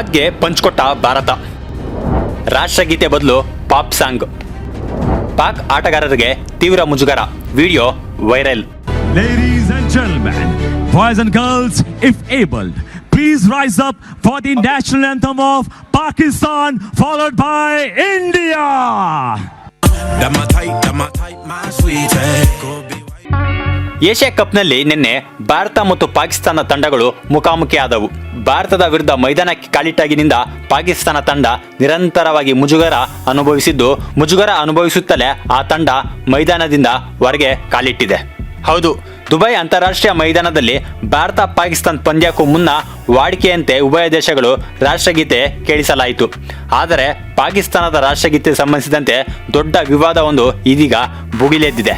ಪಾಕ್ಗೆ ಪಂಚ್ಕೊಟ್ಟ ಭಾರತ ರಾಷ್ಟ್ರಗೀತೆ ಬದಲು pop song Pak ಆಟಗಾರರಿಗೆ ತೀವ್ರ ಮುಜುಗರ video viral Ladies and gentlemen, boys and girls, if able, please rise up for the national anthem of Pakistan, followed by Asia ಕಪ್ನಲ್ಲಿ ನಿನ್ನೆ ಭಾರತ ಮತ್ತು ಪಾಕಿಸ್ತಾನ ತಂಡಗಳು ಮುಖಾಮುಖಿ ಆದವು ಭಾರತದ ವಿರುದ್ಧ ಮೈದಾನಕ್ಕೆ ಕಾಲಿಟ್ಟಾಗಿನಿಂದ ಪಾಕಿಸ್ತಾನ ತಂಡ ನಿರಂತರವಾಗಿ ಮುಜುಗರ ಅನುಭವಿಸಿದ್ದು, ಮುಜುಗರ ಅನುಭವಿಸುತ್ತಲೇ ಆ ತಂಡ ಮೈದಾನದಿಂದ ಹೊರಗೆ ಕಾಲಿಟ್ಟಿದೆ. ಹೌದು, ದುಬೈ ಅಂತಾರಾಷ್ಟ್ರೀಯ ಮೈದಾನದಲ್ಲಿ ಭಾರತ ಪಾಕಿಸ್ತಾನ ಪಂದ್ಯಕ್ಕೂ ಮುನ್ನ ವಾಡಿಕೆಯಂತೆ ಉಭಯ ದೇಶಗಳು ರಾಷ್ಟ್ರಗೀತೆ ಕೇಳಿಸಲಾಯಿತು. ಆದರೆ ಪಾಕಿಸ್ತಾನದ ರಾಷ್ಟ್ರಗೀತೆ ಸಂಬಂಧಿಸಿದಂತೆ ದೊಡ್ಡ ವಿವಾದವೊಂದು ಇದೀಗ ಭುಗಿಲೆದ್ದಿದೆ.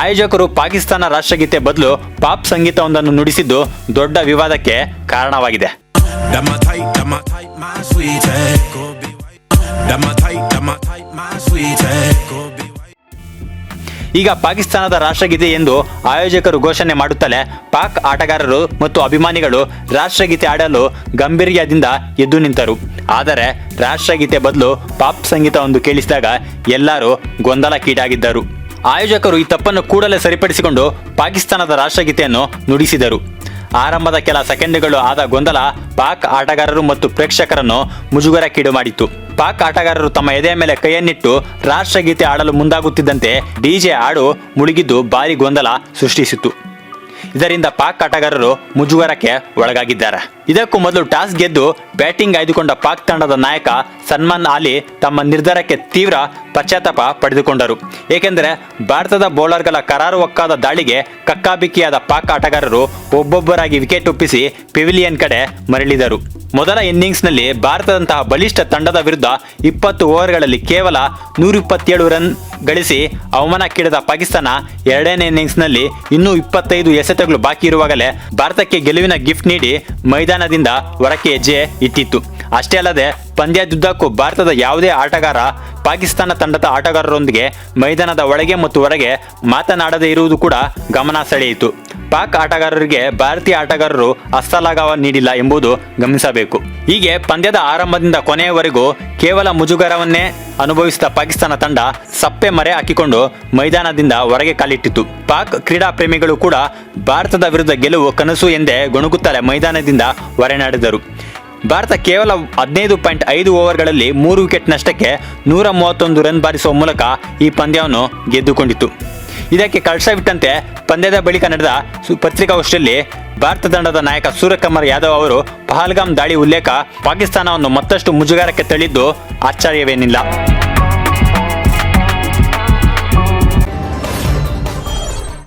ಆಯೋಜಕರು ಪಾಕಿಸ್ತಾನ ರಾಷ್ಟ್ರಗೀತೆ ಬದಲು ಪಾಪ್ ಸಂಗೀತವೊಂದನ್ನು ನುಡಿಸಿದ್ದು ದೊಡ್ಡ ವಿವಾದಕ್ಕೆ ಕಾರಣವಾಗಿದೆ. ಈಗ ಪಾಕಿಸ್ತಾನದ ರಾಷ್ಟ್ರಗೀತೆ ಎಂದು ಆಯೋಜಕರು ಘೋಷಣೆ ಮಾಡುತ್ತಲೇ ಪಾಕ್ ಆಟಗಾರರು ಮತ್ತು ಅಭಿಮಾನಿಗಳು ರಾಷ್ಟ್ರಗೀತೆ ಆಡಲು ಗಂಭೀರ್ಯದಿಂದ ಎದ್ದು ನಿಂತರು. ಆದರೆ ರಾಷ್ಟ್ರಗೀತೆ ಬದಲು ಪಾಪ್ ಸಂಗೀತವೊಂದು ಕೇಳಿಸಿದಾಗ ಎಲ್ಲರೂ ಗೊಂದಲಕ್ಕೀಡಾಗಿದ್ದರು. ಆಯೋಜಕರು ಈ ತಪ್ಪನ್ನು ಕೂಡಲೇ ಸರಿಪಡಿಸಿಕೊಂಡು ಪಾಕಿಸ್ತಾನದ ರಾಷ್ಟ್ರಗೀತೆಯನ್ನು ನುಡಿಸಿದರು. ಆರಂಭದ ಕೆಲ ಸೆಕೆಂಡುಗಳು ಆದ ಗೊಂದಲ ಪಾಕ್ ಆಟಗಾರರು ಮತ್ತು ಪ್ರೇಕ್ಷಕರನ್ನು ಮುಜುಗರಕ್ಕೀಡು ಮಾಡಿತು ಪಾಕ್ ಆಟಗಾರರು ತಮ್ಮ ಎದೆಯ ಮೇಲೆ ಕೈಯನ್ನಿಟ್ಟು ರಾಷ್ಟ್ರಗೀತೆ ಆಡಲು ಮುಂದಾಗುತ್ತಿದ್ದಂತೆ ಡಿಜೆ ಹಾಡು ಮುಳುಗಿದ್ದು ಭಾರಿ ಗೊಂದಲ ಸೃಷ್ಟಿಸಿತು ಇದರಿಂದ ಪಾಕ್ ಆಟಗಾರರು ಮುಜುಗರಕ್ಕೆ ಒಳಗಾಗಿದ್ದಾರೆ. ಇದಕ್ಕೂ ಮೊದಲು ಟಾಸ್ ಗೆದ್ದು ಬ್ಯಾಟಿಂಗ್ ಆಯ್ದುಕೊಂಡ ಪಾಕ್ ತಂಡದ ನಾಯಕ ಸಲ್ಮಾನ್ ಅಲಿ ತಮ್ಮ ನಿರ್ಧಾರಕ್ಕೆ ತೀವ್ರ ಪಶ್ಚಾತ್ತಾಪ ಪಡೆದುಕೊಂಡರು. ಏಕೆಂದರೆ ಭಾರತದ ಬೌಲರ್ಗಳ ಕರಾರುವಕ್ಕಾದ ದಾಳಿಗೆ ಕಕ್ಕಾಬಿಕ್ಕಿಯಾದ ಪಾಕ್ ಆಟಗಾರರು ಒಬ್ಬೊಬ್ಬರಾಗಿ ವಿಕೆಟ್ ಒಪ್ಪಿಸಿ ಪೆವಿಲಿಯನ್ ಕಡೆ ಮರಳಿದರು. ಮೊದಲ ಇನ್ನಿಂಗ್ಸ್ನಲ್ಲಿ ಭಾರತದಂತಹ ಬಲಿಷ್ಠ ತಂಡದ ವಿರುದ್ಧ ಇಪ್ಪತ್ತು ಓವರ್ಗಳಲ್ಲಿ ಕೇವಲ ನೂರಿಪ್ಪತ್ತೇಳು ರನ್ ಗಳಿಸಿ ಅವಮಾನಕ್ಕೀಡದ ಪಾಕಿಸ್ತಾನ ಎರಡನೇ ಇನ್ನಿಂಗ್ಸ್ನಲ್ಲಿ ಇನ್ನೂ ಇಪ್ಪತ್ತೈದು ಎಸೆತಗಳು ಬಾಕಿ ಇರುವಾಗಲೇ ಭಾರತಕ್ಕೆ ಗೆಲುವಿನ ಗಿಫ್ಟ್ ನೀಡಿ ಮೈದಾನದಿಂದ ಹೊರಕ್ಕೆ ಹೆಜ್ಜೆ ಇಟ್ಟಿತ್ತು. ಅಷ್ಟೇ ಅಲ್ಲದೆ ಪಂದ್ಯದುದ್ದಕ್ಕೂ ಭಾರತದ ಯಾವುದೇ ಆಟಗಾರ ಪಾಕಿಸ್ತಾನ ತಂಡದ ಆಟಗಾರರೊಂದಿಗೆ ಮೈದಾನದ ಒಳಗೆ ಮತ್ತು ಹೊರಗೆ ಮಾತನಾಡದೇ ಇರುವುದು ಕೂಡ ಗಮನ ಸೆಳೆಯಿತು. ಪಾಕ್ ಆಟಗಾರರಿಗೆ ಭಾರತೀಯ ಆಟಗಾರರು ಹಸ್ತಲಾಘವ ನೀಡಿಲ್ಲ ಎಂಬುದು ಗಮನಿಸಬೇಕು. ಹೀಗೆ ಪಂದ್ಯದ ಆರಂಭದಿಂದ ಕೊನೆಯವರೆಗೂ ಕೇವಲ ಮುಜುಗರವನ್ನೇ ಅನುಭವಿಸಿದ ಪಾಕಿಸ್ತಾನ ತಂಡ ಸಪ್ಪೆ ಮರೆ ಹಾಕಿಕೊಂಡು ಮೈದಾನದಿಂದ ಹೊರಗೆ ಕಾಲಿಟ್ಟಿತು ಪಾಕ್ ಕ್ರೀಡಾ ಪ್ರೇಮಿಗಳು ಕೂಡ ಭಾರತದ ವಿರುದ್ಧ ಗೆಲುವು ಕನಸು ಎಂದೇ ಗೊಣಗುತ್ತಲೇ ಮೈದಾನದಿಂದ ಹೊರನಾಡಿದರು ಭಾರತ ಕೇವಲ ಹದಿನೈದು ಪಾಯಿಂಟ್ ಐದು ಓವರ್ಗಳಲ್ಲಿ ಮೂರು ವಿಕೆಟ್ ನಷ್ಟಕ್ಕೆ ನೂರ ಮೂವತ್ತೊಂದು ರನ್ ಬಾರಿಸುವ ಮೂಲಕ ಈ ಪಂದ್ಯವನ್ನು ಗೆದ್ದುಕೊಂಡಿತು ಇದಕ್ಕೆ ಕಳಶವಿಟ್ಟಂತೆ ಪಂದ್ಯದ ಬಳಿಕ ನಡೆದ ಪತ್ರಿಕಾಗೋಷ್ಠಿಯಲ್ಲಿ ಭಾರತ ತಂಡದ ನಾಯಕ ಸೂರ್ಯಕುಮಾರ್ ಯಾದವ್ ಅವರು ಪಹಲ್ಗಾಮ್ ದಾಳಿ ಉಲ್ಲೇಖ ಪಾಕಿಸ್ತಾನವನ್ನು ಮತ್ತಷ್ಟು ಮುಜುಗರಕ್ಕೆ ತಳ್ಳಿದ್ದು ಆಶ್ಚರ್ಯವೇನಿಲ್ಲ.